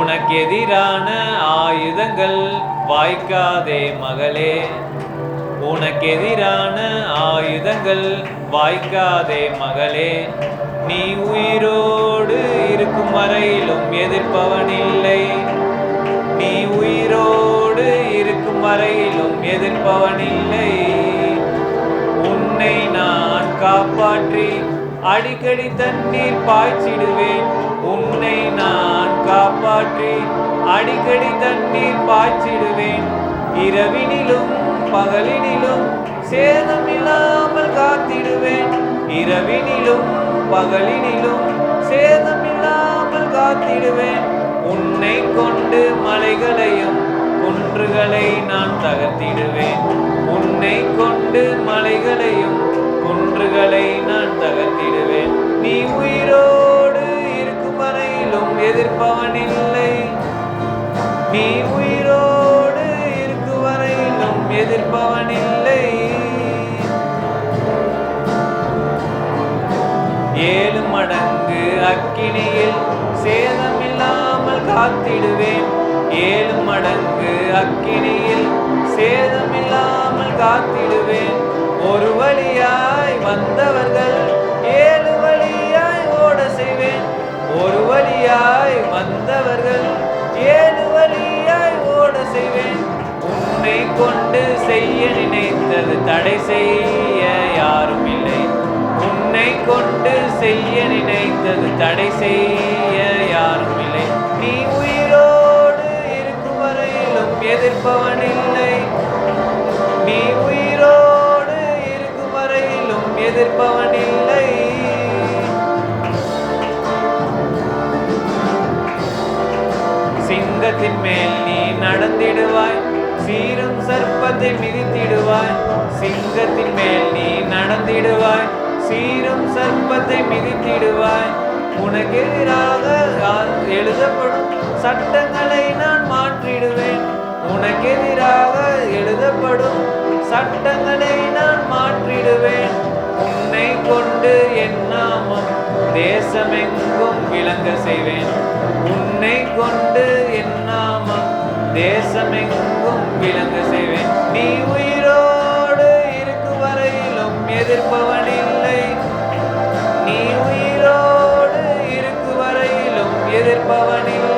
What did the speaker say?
உனக்கெதிரான ஆயுதங்கள் வாய்க்காதே மகளே. உனக்கெதிரான ஆயுதங்கள் வாய்க்காதே மகளே. நீ உயிரோடு இருக்கும் வரையிலும் எதிர்ப்பவன் இல்லை. நீ உயிரோடு இருக்கும் வரையிலும் எதிர்ப்பவன் இல்லை. உன்னை நான் காப்பாற்றி அடிக்கடி தண்ணீர் பாய்ச்சிடுவேன். உன்னை நான் காப்பாற்றி அடிக்கடி தண்ணீர் பாய்ச்சிடுவேன். இரவினிலும் பகலினிலும் சேதம் இல்லாமல் காத்திடுவேன். இரவினிலும் பகலினிலும் சேதம் இல்லாமல் காத்திடுவேன். உன்னை கொண்டு மலைகளையும் குன்றுகளை நான் தகர்த்திடுவேன். உன்னை கொண்டு மடங்கு அக்கினியில் சேதமில்லாமல் காத்திடுவேன். ஏழு மடங்கு அக்கினியில் சேதமில்லாமல் காத்திடுவேன். ஒரு வழியாய் வந்தவர்கள் ஏழு வழியாய் ஓட செய்வேன். ஒரு வழியாய் வந்தவர்கள் ஏழு வழியாய் ஓட செய்வேன். உன்னை கொண்டு செய்ய நினைத்தது தடை செய்ய யாரும் இல்லை. செய்ய நினைத்தது தடை செய்ய யாரும் இல்லை. நீ உயிரோடு இருக்கும் வரையிலும் எதிர்ப்பவன் இல்லை நீ உயிரோடு இருக்கும் வரையிலும் எதிர்ப்பவன் இல்லை சிங்கத்தின் மேல் நீ நடந்திடுவாய். சீரும் சர்ப்பத்தை மிதித்திடுவாய். சிங்கத்தின் மேல் நீ நடந்திடுவாய். சீரும் சர்ப்பத்தை மிதித்திடுவாய் உனக்கு எதிராக எழுதப்படும் சட்டங்களை நான் மாற்றிடுவேன். உனக்கு எதிராக எழுதப்படும் சட்டங்களை நான் மாற்றிடுவேன். உன்னை கொண்டு என் நாமம் தேசமெங்கும் விளங்க செய்வேன். உன்னை கொண்டு என் நாமம் தேசமெங்கும் விளங்க செய்வேன். நீ உயிரோடு இருக்கும் வரையிலும் எதிர்ப்பவன் இல்லை. எதிர்ப்பவனில்